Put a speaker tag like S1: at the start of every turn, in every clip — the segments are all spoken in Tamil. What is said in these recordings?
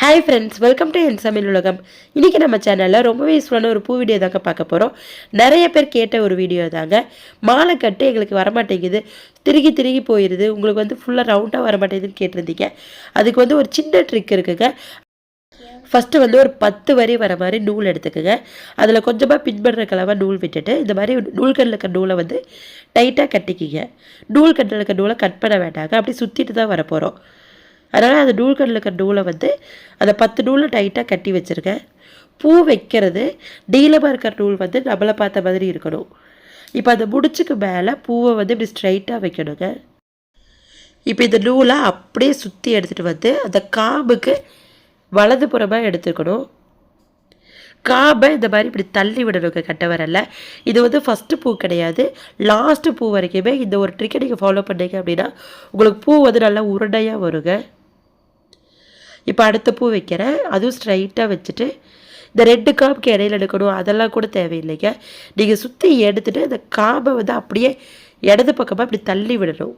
S1: ஹாய் ஃப்ரெண்ட்ஸ் வெல்கம் டு என் சமையல் உலகம் இன்றைக்கி நம்ம சேனலில் ரொம்பவே யூஸ்ஃபுல்லான ஒரு பூ வீடியோ தாங்க பார்க்க போகிறோம் நிறைய பேர் கேட்ட ஒரு வீடியோ தாங்க. மாலை கட்டு எங்களுக்கு வரமாட்டேங்குது. திருகி திருகி போயிடுது உங்களுக்கு வந்து ஃபுல்லாக ரவுண்டாக வரமாட்டேங்குதுன்னு கேட்டிருந்தீங்க. அதுக்கு வந்து ஒரு சின்ன ட்ரிக் இருக்குங்க. ஃபஸ்ட்டு வந்து ஒரு பத்து வரி வர மாதிரி நூல் எடுத்துக்கோங்க. அதில் கொஞ்சமாக பின்படுற கலவை நூல் விட்டுட்டு இந்த மாதிரி நூல்கண்ணில் இருக்க நூலை வந்து டைட்டாக கட்டிக்கிங்க. நூல் கண்ணில் இருக்க நூலை கட் பண்ண வேண்டாங்க. அப்படி சுற்றிட்டு தான் வரப்போகிறோம் அதனால் அந்த நூல்கண்ணில் இருக்கிற நூலை வந்து அந்த பத்து நூலை டைட்டாக கட்டி வச்சுருக்கேன். பூ வைக்கிறது டீலமாக இருக்கிற நூல் வந்து நம்மளை பார்த்த மாதிரி இருக்கணும். இப்போ அந்த முடிச்சுக்கு மேலே பூவை வந்து இப்படி ஸ்ட்ரைட்டாக வைக்கணுங்க. இப்போ இந்த நூலை அப்படியே சுற்றி எடுத்துகிட்டு வந்து அந்த காம்புக்கு வலது புறமாக எடுத்துக்கணும். காம்பை இந்த மாதிரி இப்படி தள்ளி விடணுங்க கட்ட வரல இது வந்து ஃபஸ்ட்டு பூ கிடையாது. லாஸ்ட்டு பூ வரைக்குமே இந்த ஒரு ட்ரிக்கை நீங்கள் ஃபாலோ பண்ணீங்க அப்படின்னா உங்களுக்கு பூ வந்து நல்லா உருண்டையாக வருங்க. இப்போ அடுத்த பூ வைக்கிறேன். அதுவும் ஸ்ட்ரைட்டாக வச்சுட்டு இந்த ரெண்டு காம்புக்கு இடையில எடுக்கணும். அதெல்லாம் கூட தேவையில்லைங்க. நீங்கள் சுற்றி எடுத்துகிட்டு இந்த காம்பை வந்து அப்படியே இடது பக்கமாக இப்படி தள்ளி விடணும்.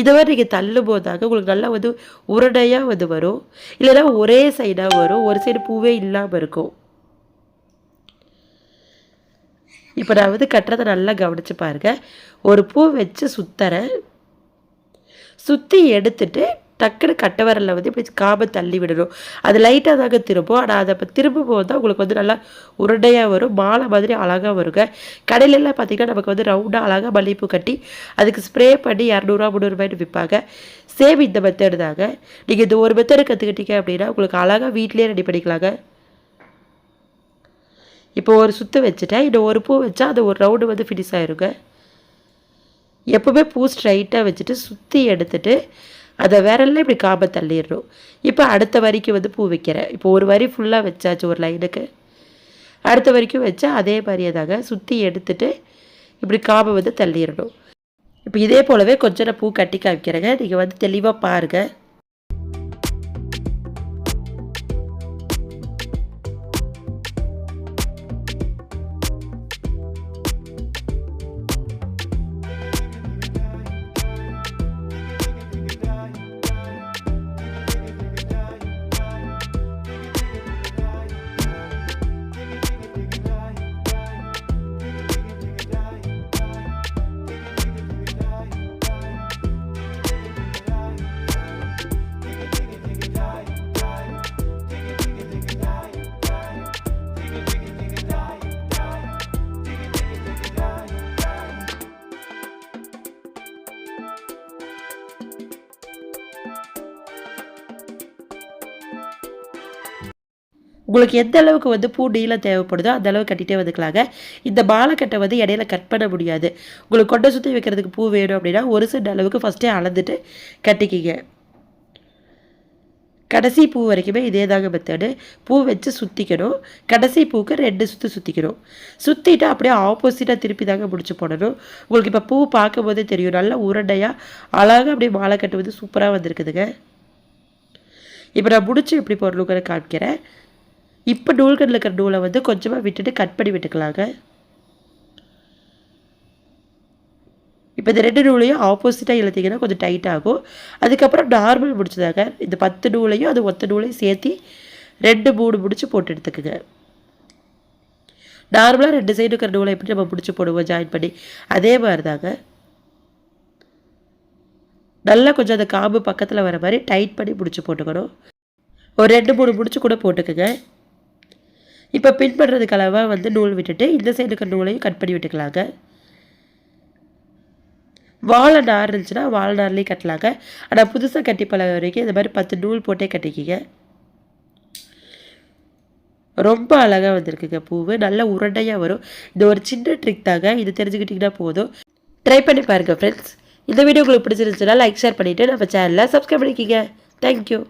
S1: இதை மாதிரி நீங்கள் தள்ளும் போதாக உங்களுக்கு நல்லா வந்து உருடையாக வந்து வரும். இல்லைன்னா ஒரே சைடாக வரும். ஒரு சைடு பூவே இல்லாமல் இருக்கும். இப்போ நான் வந்து கட்டுறதை நல்லா கவனித்து பாருங்கள் ஒரு பூ வச்சு சுற்றுறேன் சுற்றி எடுத்துட்டு டக்குன்னு கட்டை வரலில் வந்து இப்படி காபை தள்ளி விடணும். அது லைட்டாக தாங்க திரும்பும். ஆனால் அதை இப்போ திரும்பும் போது தான் உங்களுக்கு வந்து நல்லா உருண்டையாக வரும். மாலை மாதிரி அழகாக வருங்க. கடையிலலாம் பார்த்திங்கன்னா நமக்கு வந்து ரவுண்டாக அழகாக மல்லிகைப்பூ கட்டி அதுக்கு ஸ்ப்ரே பண்ணி இரநூறுவா முந்நூறுபாய்னு விற்பாங்க. சேம் இந்த மெத்தடு தாங்க. நீங்கள் இந்த ஒரு மெத்தடு கற்றுக்கிட்டீங்க அப்படின்னா உங்களுக்கு அழகாக வீட்லேயே ரெடி பண்ணிக்கலாங்க. இப்போ ஒரு சுற்று வச்சுட்டேன். இன்னும் ஒரு பூ வச்சா அது ஒரு ரவுண்டு வந்து ஃபினிஷ் ஆயிருங்க. எப்போவுமே பூ ஸ்ட்ரைட்டாக வச்சுட்டு சுற்றி எடுத்துட்டு அதை விரல்ல இப்படி காபை தள்ளிடுறோம் இப்போ அடுத்த வரிக்கு வந்து பூ வைக்கிறேன் இப்போ ஒரு வரி ஃபுல்லாக வச்சாச்சு ஒரு லைனுக்கு அடுத்த வரைக்கும் வச்சா அதே மாதிரியே தாங்க சுற்றி எடுத்துட்டு இப்படி காபை வந்து தள்ளிடணும் இப்போ இதே போலவே கொஞ்சம் நான் பூ கட்டி காமிக்கிறேங்க. நீங்கள் வந்து தெளிவாக பாருங்கள் உங்களுக்கு எந்த அளவுக்கு வந்து பூ நீளம் தேவைப்படுதோ அந்த அளவு கட்டிகிட்டே வந்துக்கலாங்க. இந்த மாலைக்கட்டை வந்து இடையில கட் பண்ண முடியாது. உங்களுக்கு கொண்டை சுற்றி வைக்கிறதுக்கு பூ வேணும் அப்படின்னா ஒரு சென்ட் அளவுக்கு ஃபஸ்ட்டே அளந்துட்டு கட்டிக்கிங்க. கடைசி பூ வரைக்குமே இதே தாங்க மெத்தடு பூ வச்சு சுற்றிக்கணும் கடைசி பூக்கு ரெண்டு சுற்று சுற்றிக்கணும் சுற்றிட்டு அப்படியே ஆப்போசிட்டாக திருப்பி தாங்க முடிச்சு போடணும். உங்களுக்கு இப்போ பூ பார்க்கும்போதே தெரியும். நல்லா உருண்டையாக அழகாக அப்படியே மாலை கட்டு வந்து சூப்பராக வந்திருக்குதுங்க. இப்போ நான் முடிச்சு எப்படி போடணுங்கிற காமிக்கிறேன். இப்போ நூல்கண்டில் இருக்கிற நூலை வந்து கொஞ்சமாக விட்டுட்டு கட் பண்ணி விட்டுக்கலாங்க. இப்போ இந்த ரெண்டு நூலையும் ஆப்போசிட்டாக இழுத்திங்கன்னா கொஞ்சம் டைட் ஆகும். அதுக்கப்புறம் நார்மல் முடிச்சதாங்க. இந்த பத்து நூலையும் அது ஒத்த நூலையும் சேர்த்து ரெண்டு மூணு முடிச்சு போட்டு எடுத்துக்குங்க. நார்மலாக ரெண்டு சைடு இருக்கிற நூலை எப்படி நம்ம பிடிச்சி போடுவோம் ஜாயின் பண்ணி? அதே மாதிரி தாங்க நல்லா கொஞ்சம் அந்த காம்பு பக்கத்தில் வர மாதிரி டைட் பண்ணி பிடிச்சி போட்டுக்கணும். ஒரு ரெண்டு மூணு முடிச்சு கூட போட்டுக்குங்க. இப்போ பின் பண்ணுறதுக்கு அளவாக வந்து நூல் விட்டுட்டு இந்த சைடு நூலையும் கட் பண்ணி விட்டுக்கலாங்க. வாழை நார் இருந்துச்சுன்னா வாழை நார்லேயும் கட்டலாங்க. ஆனால் புதுசாக கட்டி பழக வரைக்கும் இந்த மாதிரி பத்து நூல் போட்டே கட்டிக்கிங்க. ரொம்ப அழகாக வந்திருக்குங்க பூவு. நல்ல உருண்டையாக வரும். இது ஒரு சின்ன ட்ரிக் தாங்க. இது தெரிஞ்சுக்கிட்டிங்கன்னா போதும். ட்ரை பண்ணி பாருங்கள் ஃப்ரெண்ட்ஸ் இந்த வீடியோ உங்களுக்கு பிடிச்சிருந்துச்சுன்னா லைக் ஷேர் பண்ணிவிட்டு நம்ம சேனலில் சப்ஸ்கிரைப் பண்ணிக்கிங்க. தேங்க்யூ